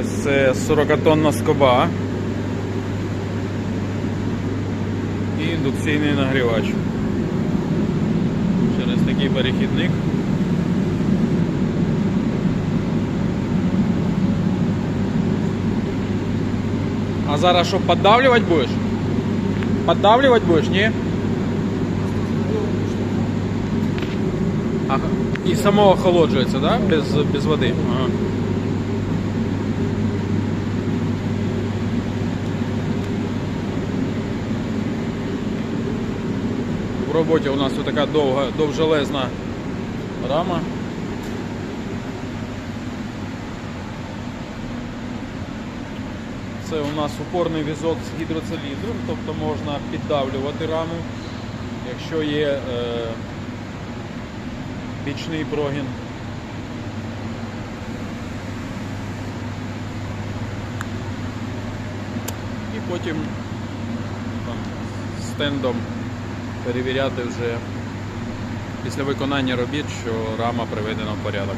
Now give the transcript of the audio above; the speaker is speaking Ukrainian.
Ось це 40-тонна скоба. І індукційний нагрівач. Через такий перехідник. А зараз що, поддавлювати будеш? Поддавлювати будеш, ні? Ага. І само охолоджується, да? Без, без води. Ага. Роботі у нас така довга, довжелезна рама. Це у нас упорний візок з гідроциліндром, тобто можна піддавлювати раму, якщо є е, бічний прогін. І потім там, стендом перевіряти вже після виконання робіт, що рама приведена в порядок.